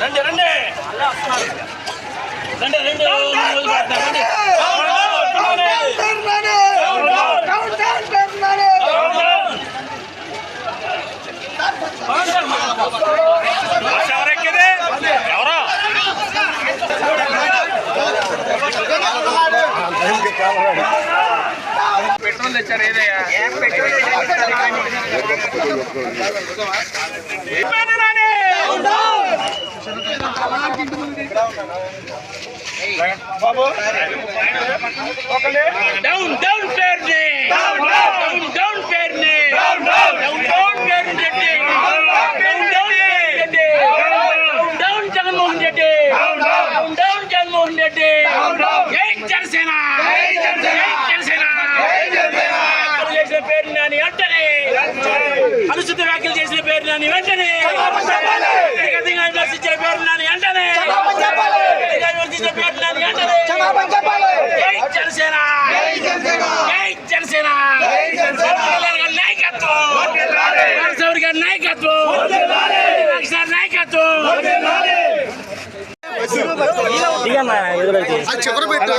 రండి రండి. రండి రండి. రండి. పెట్రోల్ తెచ్చారు ఏదయ్యా down down Perni down down down Perni down down down Perni Reddy down down Reddy down Jaganmohan Reddy down down Jaganmohan Reddy జై జనసేన జై జనసేన చేసిన పేరు నాని వెంటనే. అనుచిత వ్యాఖ్యలు చేసిన పేరు నాని వెంటనే విమర్శించిన పేరు నాని వెంటనే వ్యక్తిగతంగా విమర్శించిన పేరు నాని వెంటనే జై జనసేన జై జనసేన చంద్రబాబు గారి నాయకత్వం నరసింహుడి గారి నాయకత్వం రక్షణ నాయకత్వం చివరి పెట్టు